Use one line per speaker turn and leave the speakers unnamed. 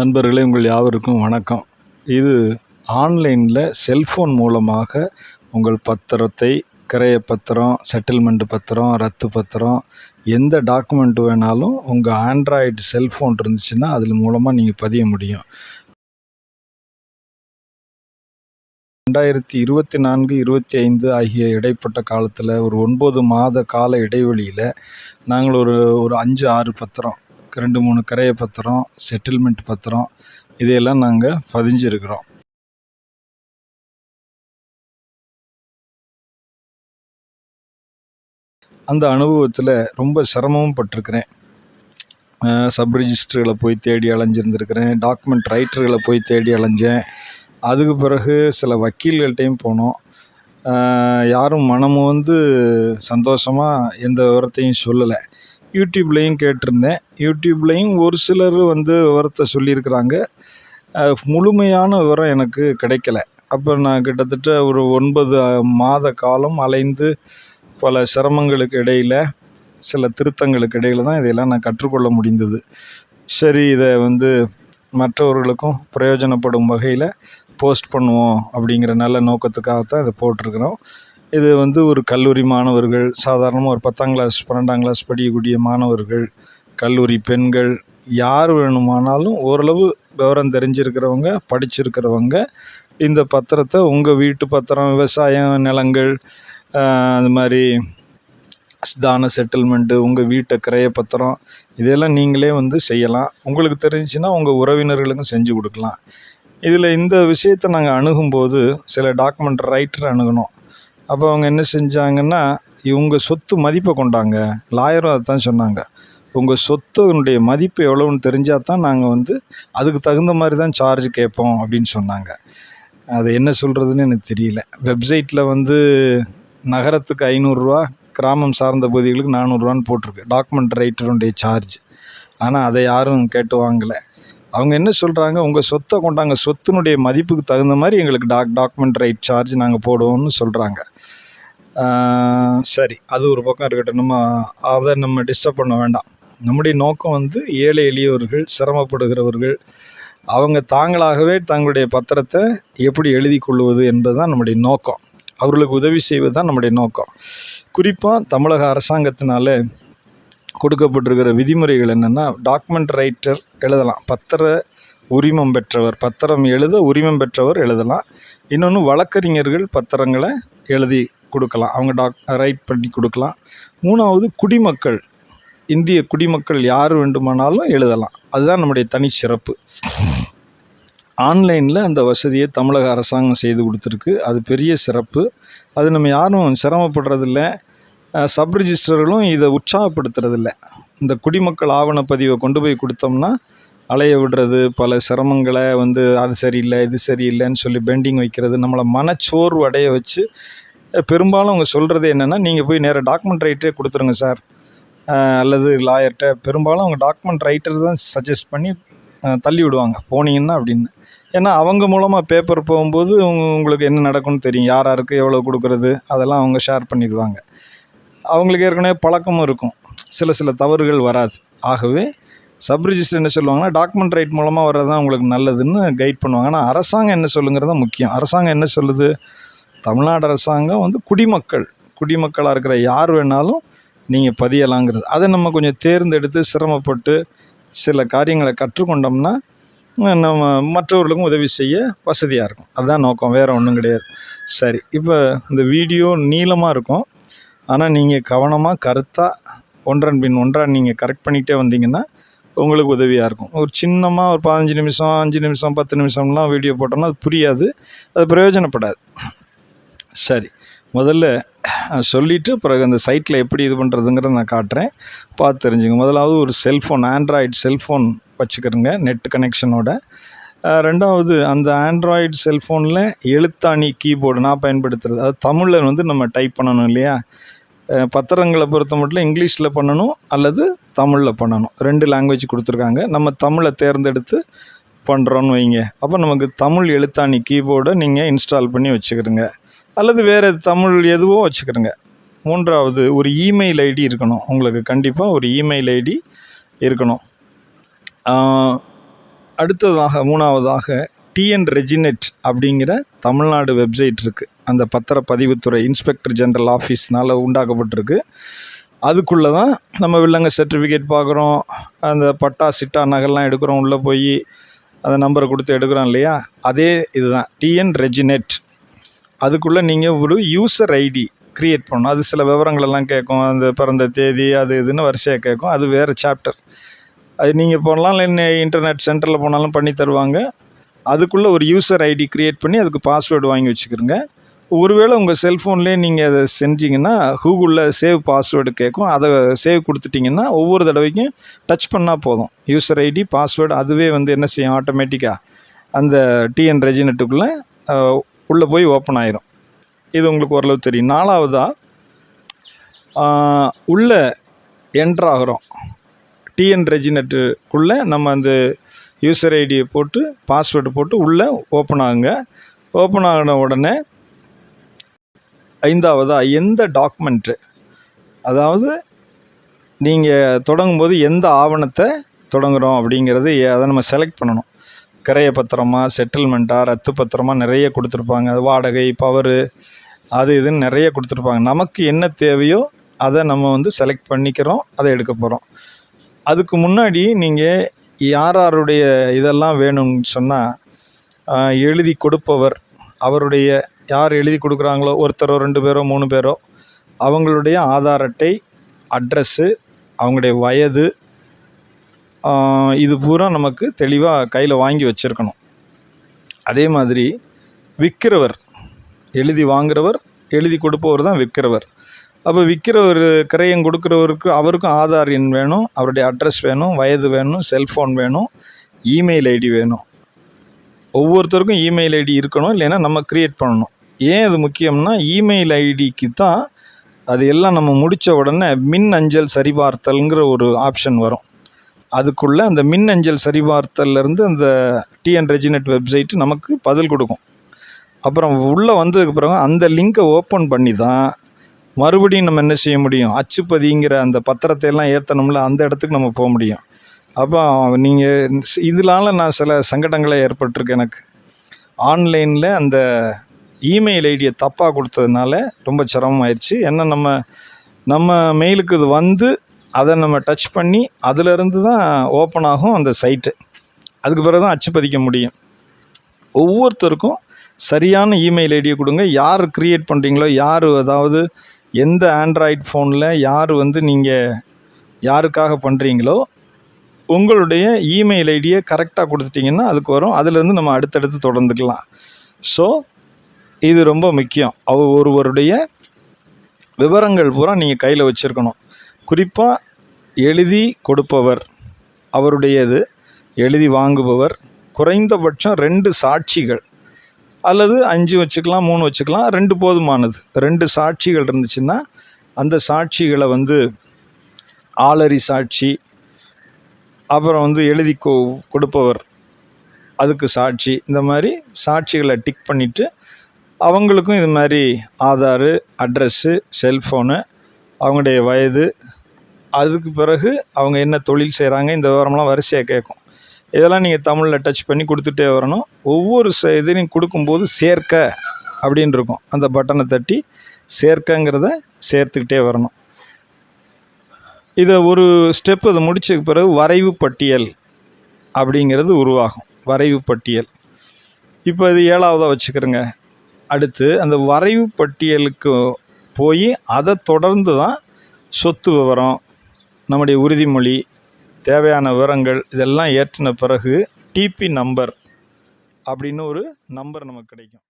நண்பர்களே உங்கள் யாவருக்கும் வணக்கம். இது ஆன்லைனில் செல்ஃபோன் மூலமாக உங்கள் பத்திரத்தை கிரைய பத்திரம் செட்டில்மெண்ட் பத்திரம் ரத்து பத்திரம் எந்த டாக்குமெண்ட் வேணாலும் உங்கள் ஆண்ட்ராய்டு செல்ஃபோன் இருந்துச்சுன்னா அதில் மூலமாக நீங்கள் பதிய முடியும். ரெண்டாயிரத்தி இருபத்தி நான்கு இருபத்தி ஐந்து ஆகிய இடைப்பட்ட காலத்தில் ஒரு ஒன்பது மாத கால இடைவெளியில் நாங்கள் ஒரு ஒரு அஞ்சு ஆறு பத்திரம் ரெண்டு மூணு கிரைய பத்திரம் செட்டில்மெண்ட் பத்திரம் இதையெல்லாம் நாங்கள் பதிஞ்சிருக்கிறோம். அந்த அனுபவத்தில் ரொம்ப சிரமமும் பட்டிருக்கிறேன். சப் ரிஜிஸ்டர்களை போய் தேடி அலைஞ்சிருந்துருக்கிறேன். டாக்குமெண்ட் ரைட்டர்களை போய் தேடி அலைஞ்சேன். அதுக்கு பிறகு சில வக்கீல்கள்கிட்டையும் போனோம். யாரும் மனமும் வந்து சந்தோஷமாக எந்த விவரத்தையும் சொல்லலை. யூடியூப்லேயும் கேட்டிருந்தேன். யூடியூப்லேயும் ஒரு சிலர் வந்து விவரத்தை சொல்லியிருக்கிறாங்க. முழுமையான விவரம் எனக்கு கிடைக்கல. அப்போ நான் கிட்டத்தட்ட ஒரு ஒன்பது மாத காலம் அலைந்து பல சிரமங்களுக்கு இடையில் சில திருத்தங்களுக்கு இடையில் தான் இதையெல்லாம் நான் கற்றுக்கொள்ள முடிந்தது. சரி இதை வந்து மற்றவர்களுக்கும் பிரயோஜனப்படும் வகையில் போஸ்ட் பண்ணுவோம் அப்படிங்கிற நல்ல நோக்கத்துக்காகத்தான் இதை போட்டிருக்கிறோம். இது வந்து ஒரு கல்லூரி மாணவர்கள் சாதாரணமாக ஒரு பத்தாம் கிளாஸ் பன்னெண்டாம் கிளாஸ் படிக்கக்கூடிய மாணவர்கள் கல்லூரி பெண்கள் யார் வேணுமானாலும் ஓரளவு விவரம் தெரிஞ்சிருக்கிறவங்க படிச்சிருக்கிறவங்க இந்த பத்திரத்தை உங்கள் வீட்டு பத்திரம் விவசாயம் நிலங்கள் அது மாதிரி தான செட்டில்மெண்ட்டு உங்கள் வீட்டை கிரைய பத்திரம் இதெல்லாம் நீங்களே வந்து செய்யலாம். உங்களுக்கு தெரிஞ்சுன்னா உங்கள் உறவினர்களுக்கும் செஞ்சு கொடுக்கலாம். இதில் இந்த விஷயத்தை நாங்கள் அணுகும்போது சில டாக்குமெண்ட் ரைட்டர் அணுகணும். அப்போ அவங்க என்ன செஞ்சாங்கன்னா இவங்க சொத்து மதிப்பை கொண்டாங்க. லாயரும் அதை தான் சொன்னாங்க உங்கள் சொத்துனுடைய மதிப்பு எவ்வளோன்னு தெரிஞ்சால் தான் நாங்கள் வந்து அதுக்கு தகுந்த மாதிரி தான் சார்ஜ் கேட்போம் அப்படின்னு சொன்னாங்க. அது என்ன சொல்கிறதுன்னு எனக்கு தெரியல. வெப்சைட்டில் வந்து நகரத்துக்கு ஐநூறுரூவா கிராமம் சார்ந்த பகுதிகளுக்கு நானூறுரூவான்னு போட்டிருக்கு. டாக்குமெண்ட் ரைட்டருடைய சார்ஜ் ஆனால் அதை யாரும் கேட்டு வாங்கலை. அவங்க என்ன சொல்கிறாங்க உங்கள் சொத்தை கொண்டாங்க. சொத்தினுடைய மதிப்புக்கு தகுந்த மாதிரி எங்களுக்கு டாக் டாக்குமெண்ட் ரைட் சார்ஜ் நாங்கள் போடுவோம்னு சொல்கிறாங்க சரி. அது ஒரு பக்கம் இருக்கட்டும். நம்ம அதை நம்ம டிஸ்டர்ப் பண்ண வேண்டாம். நம்முடைய நோக்கம் வந்து ஏழை எளியவர்கள் சிரமப்படுகிறவர்கள் அவங்க தாங்களாகவே தங்களுடைய பத்திரத்தை எப்படி எழுதி கொள்வது என்பது தான் நம்முடைய நோக்கம். அவர்களுக்கு உதவி செய்வது தான் நம்முடைய நோக்கம். குறிப்பாக தமிழக அரசாங்கத்தினால கொடுக்கப்பட்டிருக்கிற விதிமுறைகள் என்னென்னா டாக்குமெண்ட் ரைட்டர் எழுதலாம். பத்திர உரிமம் பெற்றவர் பத்திரம் எழுத உரிமம் பெற்றவர் எழுதலாம். இன்னொன்று வழக்கறிஞர்கள் பத்திரங்களை எழுதி கொடுக்கலாம். அவங்க டாக் ரைட் பண்ணி கொடுக்கலாம். மூணாவது குடிமக்கள் இந்திய குடிமக்கள் யார் வேண்டுமானாலும் எழுதலாம். அதுதான் நம்முடைய தனி சிறப்பு. ஆன்லைனில் அந்த வசதியை தமிழக அரசாங்கம் செய்து கொடுத்துருக்கு. அது பெரிய சிறப்பு. அது நம்ம யாரும் சிரமப்படுறதில்ல. சப் ரிஜிஸ்டர்களும் இதை உற்சாகப்படுத்துறதில்ல. இந்த குடிமக்கள் ஆவணப்பதிவை கொண்டு போய் கொடுத்தோம்னா அலைய விடுறது பல சிரமங்களை வந்து அது சரியில்லை இது சரியில்லைன்னு சொல்லி பெண்டிங் வைக்கிறது நம்மளை மனச்சோர்வு அடைய வச்சு பெரும்பாலும் அவங்க சொல்கிறது என்னென்னா நீங்கள் போய் நேராக டாக்குமெண்ட் ரைட்டரே கொடுத்துருங்க சார். அல்லது லாயர்கிட்ட பெரும்பாலும் அவங்க டாக்குமெண்ட் ரைட்டர் தான் சஜஸ்ட் பண்ணி தள்ளி விடுவாங்க. போனீங்கன்னா அப்படின்னு. ஏன்னா அவங்க மூலமாக பேப்பர் போகும்போது உங்களுக்கு என்ன நடக்கும்னு தெரியும். யார் யாருக்கு எவ்வளோ கொடுக்குறது அதெல்லாம் அவங்க ஷேர் பண்ணிடுவாங்க. அவங்களுக்கு ஏற்கனவே பழக்கமும் இருக்கும். சில சில தவறுகள் வராது. ஆகவே சப் ரிஜிஸ்டர் என்ன சொல்லுவாங்கன்னா டாக்குமெண்ட் ரைட் மூலமாக வர்றது தான் உங்களுக்கு நல்லதுன்னு கைட் பண்ணுவாங்க. ஆனால் அரசாங்கம் என்ன சொல்லுங்கிறது தான் முக்கியம். அரசாங்கம் என்ன சொல்லுது? தமிழ்நாடு அரசாங்கம் வந்து குடிமக்கள் குடிமக்களாக இருக்கிற யார் வேணாலும் நீங்கள் பதியலாங்கிறது. அதை நம்ம கொஞ்சம் தேர்ந்தெடுத்து சிரமப்பட்டு சில காரியங்களை கற்றுக்கொண்டோம்னா நம்ம மற்றவர்களுக்கும் உதவி செய்ய வசதியாக இருக்கும். அதுதான் நோக்கம். வேறு ஒன்றும் கிடையாது. சரி இப்போ இந்த வீடியோ நீளமாக இருக்கும். ஆனால் நீங்கள் கவனமாக கருத்தாக ஒன்றன் பின் ஒன்றாக நீங்கள் கரெக்ட் பண்ணிகிட்டே வந்தீங்கன்னா உங்களுக்கு உதவியாக இருக்கும். ஒரு சின்னமாக ஒரு பதினஞ்சு நிமிஷம் அஞ்சு நிமிஷம் பத்து நிமிஷம்லாம் வீடியோ போட்டோம்னா அது புரியாது. அது பிரயோஜனப்படாது. சரி. முதல்ல சொல்லிவிட்டு பிறகு அந்த சைட்டில் எப்படி இது பண்ணுறதுங்கிறத நான் காட்டுறேன். பார்த்து தெரிஞ்சுங்க. முதலாவது ஒரு செல்ஃபோன் ஆண்ட்ராய்டு செல்ஃபோன் வச்சுக்கிறோங்க நெட் கனெக்ஷனோட ரெண்டாவது அந்த ஆண்ட்ராய்டு செல்ஃபோனில் எழுத்தாணி கீபோர்டு நான் பயன்படுத்துகிறது அது தமிழில் வந்து நம்ம டைப் பண்ணணும் இல்லையா? பத்திரங்களை பொறுத்த மட்டும் இங்கிலீஷில் பண்ணணும் அல்லது தமிழில் பண்ணணும். ரெண்டு லாங்குவேஜ் கொடுத்துருக்காங்க. நம்ம தமிழை தேர்ந்தெடுத்து பண்ணுறோன்னு வைங்க. அப்போ நமக்கு தமிழ் எழுத்தாணி கீபோர்டை நீங்கள் இன்ஸ்டால் பண்ணி வச்சுக்கிறோங்க அல்லது வேறு தமிழ் எதுவோ வச்சுக்கிறோங்க மூன்றாவது ஒரு இமெயில் ஐடி இருக்கணும். உங்களுக்கு கண்டிப்பாக ஒரு இமெயில் ஐடி இருக்கணும். அடுத்ததாக மூணாவதாக டிஎன் ரெஜினெட் அப்படிங்கிற தமிழ்நாடு வெப்சைட் இருக்குது அந்த பத்திரப்பதிவுத்துறை இன்ஸ்பெக்டர் ஜெனரல் ஆஃபீஸ்னால் உண்டாக்கப்பட்டிருக்கு. அதுக்குள்ளே தான் நம்ம வில்லங்க சர்டிஃபிகேட் பார்க்குறோம். அந்த பட்டா சிட்டா நகல்லாம் எடுக்கிறோம். உள்ளே போய் அந்த நம்பரை கொடுத்து எடுக்கிறோம் இல்லையா? அதே இதுதான். டிஎன் ரெஜினெட் அதுக்குள்ளே நீங்கள் ஒரு யூசர் ஐடி க்ரியேட் பண்ணணும். அது சில விவரங்கள் எல்லாம் கேட்கும். அந்த பிறந்த தேதி அது இதுன்னு வரிசையாக கேட்கும். அது வேறு சாப்டர் அது நீங்கள் போடலாம் இல்லை இன்டர்நெட் சென்டரில் போனாலும் பண்ணி தருவாங்க. அதுக்குள்ளே ஒரு யூசர் ஐடி க்ரியேட் பண்ணி அதுக்கு பாஸ்வேர்டு வாங்கி வச்சுக்கிறோங்க ஒருவேளை உங்கள் செல்ஃபோன்லேயே நீங்கள் அதை செஞ்சீங்கன்னா கூகுளில் சேவ் பாஸ்வேர்டு கேட்கும் அதை சேவ் கொடுத்துட்டிங்கன்னா ஒவ்வொரு தடவைக்கும் டச் பண்ணால் போதும். யூசர் ஐடி பாஸ்வேர்டு அதுவே வந்து என்ன செய்யும்? ஆட்டோமேட்டிக்காக அந்த டிஎன் ரெஜினெட்டுக்குள்ளே உள்ளே போய் ஓப்பன் ஆயிரும். இது உங்களுக்கு ஓரளவு தெரியும். நாலாவதாக உள்ளே என்ட்ராகிறோம் டிஎன் ரெஜினெட்டுக்குள்ளே நம்ம அந்த யூசர் ஐடியை போட்டு பாஸ்வேர்டு போட்டு உள்ளே ஓப்பன் ஆகுங்க. ஓப்பன் ஆகின உடனே ஐந்தாவதாக எந்த டாக்குமெண்ட்டு அதாவது நீங்கள் தொடங்கும்போது எந்த ஆவணத்தை தொடங்குகிறோம் அப்படிங்கிறது அதை நம்ம செலக்ட் பண்ணணும். கிரைய பத்திரமா செட்டில்மெண்ட்டாக ரத்து பத்திரமா நிறைய கொடுத்துருப்பாங்க. அது வாடகை பவரு அது இதுன்னு நிறைய கொடுத்துருப்பாங்க. நமக்கு என்ன தேவையோ அதை நம்ம வந்து செலக்ட் பண்ணிக்கிறோம் அதை எடுக்க போகிறோம் அதுக்கு முன்னாடி நீங்கள் யார் யாருடைய இதெல்லாம் வேணும்னு சொன்னால் எழுதி கொடுப்பவர் அவருடைய யார் எழுதி கொடுக்குறாங்களோ ஒருத்தரோ ரெண்டு பேரோ மூணு பேரோ அவங்களுடைய ஆதார் அட்டை அட்ரஸ்ஸு அவங்களுடைய வயது இது பூரா நமக்கு தெளிவாக கையில் வாங்கி வச்சுருக்கணும். அதே மாதிரி விற்கிறவர் எழுதி வாங்குறவர் எழுதி கொடுப்பவர் தான் விற்கிறவர் அப்போ விற்கிறவர் கிரயம் கொடுக்குறவருக்கு அவருக்கும் ஆதார் எண் வேணும் அவருடைய அட்ரஸ் வேணும் வயது வேணும் செல்ஃபோன் வேணும் இமெயில் ஐடி வேணும். ஒவ்வொருத்தருக்கும் இமெயில் ஐடி இருக்கணும் இல்லைன்னா நம்ம க்ரியேட் பண்ணணும். ஏன் அது முக்கியம்னா இமெயில் ஐடிக்கு தான் அது எல்லாம் நம்ம முடித்த உடனே மின் அஞ்சல் சரிபார்த்தல்ங்கிற ஒரு ஆப்ஷன் வரும். அதுக்குள்ளே அந்த மின் அஞ்சல் சரிபார்த்தல்லேருந்து அந்த டிஎன் ரெஜினெட் வெப்சைட்டு நமக்கு பதில் கொடுக்கும். அப்புறம் உள்ளே வந்ததுக்கு பிறகு அந்த லிங்க்கை ஓப்பன் பண்ணி தான் மறுபடியும் நம்ம என்ன செய்ய முடியும்? அச்சுப்பதிங்கிற அந்த பத்திரத்தை எல்லாம் ஏற்றணும்ல அந்த இடத்துக்கு நம்ம போக முடியும். அப்போ நீங்கள் இதனால நான் சில சங்கடங்களை ஏற்பட்டிருக்கு எனக்கு. ஆன்லைனில் அந்த இமெயில் ஐடியை தப்பாக கொடுத்ததுனால ரொம்ப சிரமமாயிருச்சு. ஏன்னா நம்ம நம்ம மெயிலுக்கு இது வந்து அதை நம்ம டச் பண்ணி அதிலிருந்து தான் ஓப்பன் ஆகும் அந்த சைட்டு. அதுக்கு பிறகு தான் அச்சு பதிக்க முடியும். ஒவ்வொருத்தருக்கும் சரியான இமெயில் ஐடியை கொடுங்க. யார் க்ரியேட் பண்ணுறீங்களோ யார் அதாவது எந்த ஆண்ட்ராய்ட் ஃபோனில் யார் வந்து நீங்கள் யாருக்காக பண்ணுறீங்களோ உங்களுடைய இமெயில் ஐடியை கரெக்டாக கொடுத்துட்டிங்கன்னா அதுக்கு வரும். அதுலேருந்து நம்ம அடுத்தடுத்து தொடர்ந்துக்கலாம். ஸோ இது ரொம்ப முக்கியம். அவ ஒருவருடைய விவரங்கள் பூரா நீங்கள் கையில் வச்சுருக்கணும். குறிப்பாக எழுதி கொடுப்பவர். அவருடையது எழுதி வாங்குபவர். குறைந்தபட்சம் ரெண்டு சாட்சிகள். அல்லது அஞ்சு வச்சுக்கலாம் மூணு வச்சுக்கலாம் ரெண்டு போதுமானது. ரெண்டு சாட்சிகள் இருந்துச்சுன்னா அந்த சாட்சிகளை வந்து ஆளறி சாட்சி அப்புறம் வந்து எழுதி கொ கொடுப்பவர் அதுக்கு சாட்சி இந்த மாதிரி சாட்சிகளை டிக் பண்ணிவிட்டு அவங்களுக்கும் இது மாதிரி ஆதாரு அட்ரஸ்ஸு செல்ஃபோனு அவங்களுடைய வயது அதுக்கு பிறகு அவங்க என்ன தொழில் செய்கிறாங்க இந்த விவரம்லாம் வரிசையாக கேட்கும். இதெல்லாம் நீங்கள் தமிழில் டச் பண்ணி கொடுத்துட்டே வரணும். ஒவ்வொரு ச இதையும் கொடுக்கும்போது சேர்க்க அப்படின்னு இருக்கும். அந்த பட்டனை தட்டி சேர்க்கங்கிறத சேர்த்துக்கிட்டே வரணும். இதை ஒரு ஸ்டெப் அதை முடிச்சதுக்கு பிறகு வரைவு பட்டியல் அப்படிங்கிறது உருவாகும். வரைவு பட்டியல். இப்போ இது ஏழாவதாக வச்சுக்கிறோங்க. அடுத்து அந்த வரைவு பட்டியலுக்கு போய் அதை தொடர்ந்து தான் சொத்து விவரம் நம்முடைய உறுதிமொழி தேவையான விவரங்கள் இதெல்லாம் ஏற்றின பிறகு டிபி நம்பர் அப்படின்னு ஒரு நம்பர் நமக்கு கிடைக்கும்.